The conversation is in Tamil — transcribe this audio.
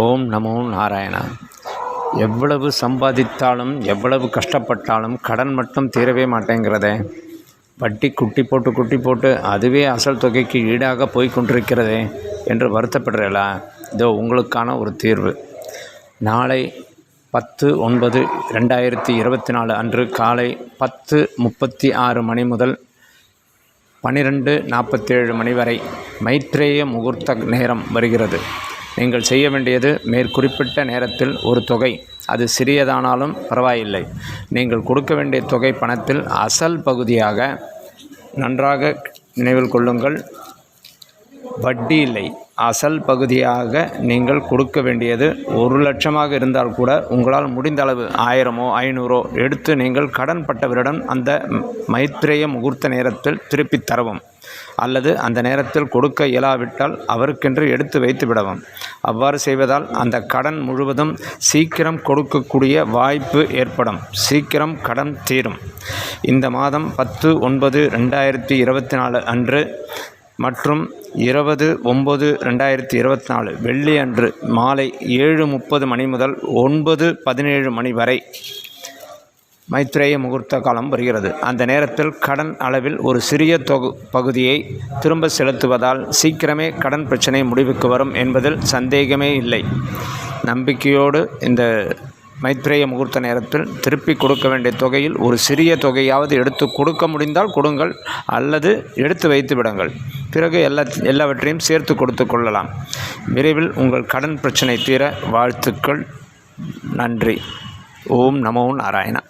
ஓம் நமோ நாராயணா. எவ்வளவு சம்பாதித்தாலும் எவ்வளவு கஷ்டப்பட்டாலும் கடன் மட்டும் தீரவே மாட்டேங்கிறதே. வட்டி குட்டி போட்டு குட்டி போட்டு அதுவே அசல் தொகைக்கு ஈடாக போய் கொண்டிருக்கிறதே என்று வருத்தப்படுறீங்களா இதோ உங்களுக்கான ஒரு தீர்வு. நாளை பத்து ஒன்பது ரெண்டாயிரத்தி இருபத்தி நாலு அன்று காலை பத்து முப்பத்தி ஆறு மணி முதல் பன்னிரெண்டு நாற்பத்தேழு மணி வரை மைத்ரேய முகூர்த்த நேரம் வருகிறது. நீங்கள் செய்ய வேண்டியது மேற்குறிப்பிட்ட நேரத்தில் ஒரு தொகை. அது சிறியதானாலும் பரவாயில்லை. நீங்கள் கொடுக்க வேண்டிய தொகை பணத்தில் அசல் பகுதியாக நன்றாக நினைவில் கொள்ளுங்கள். வட்டி இல்லை. அசல் பகுதியாக நீங்கள் கொடுக்க வேண்டியது ஒரு லட்சமாக இருந்தால் கூட உங்களால் முடிந்த அளவு ஆயிரமோ ஐநூறோ எடுத்து நீங்கள் கடன் பட்டவரிடம் அந்த மைத்ரேய முகூர்த்த நேரத்தில் திருப்பித் தரவும். அல்லது அந்த நேரத்தில் கொடுக்க இயலாவிட்டால் அவருக்கென்று எடுத்து வைத்து விடவும். அவ்வாறு செய்வதால் அந்த கடன் முழுவதும் சீக்கிரம் கொடுக்கக்கூடிய வாய்ப்பு ஏற்படும். சீக்கிரம் கடன் தீரும். இந்த மாதம் பத்து ஒன்பது ரெண்டாயிரத்தி இருபத்தி நாலு அன்று மற்றும் இருபது ஒம்பது ரெண்டாயிரத்தி இருபத்தி நாலு வெள்ளி அன்று மாலை ஏழு முப்பது மணி முதல் ஒன்பது பதினேழு மணி வரை மைத்ரேய முகூர்த்த காலம் வருகிறது. அந்த நேரத்தில் கடன் அளவில் ஒரு சிறிய தொகு பகுதியை திரும்ப செலுத்துவதால் சீக்கிரமே கடன் பிரச்சனை முடிவுக்கு வரும் என்பதில் சந்தேகமே இல்லை. நம்பிக்கையோடு இந்த மைத்ரேய முகூர்த்த நேரத்தில் திருப்பி கொடுக்க வேண்டிய தொகையில் ஒரு சிறிய தொகையாவது எடுத்து கொடுக்க முடிந்தால் கொடுங்கள் அல்லது எடுத்து வைத்து விடுங்கள். பிறகு எல்லா எல்லாவற்றையும் சேர்த்து கொடுத்து கொள்ளலாம். விரைவில் உங்கள் கடன் பிரச்சனை தீர வாழ்த்துக்கள். நன்றி. ஓம் நமோ நாராயணா.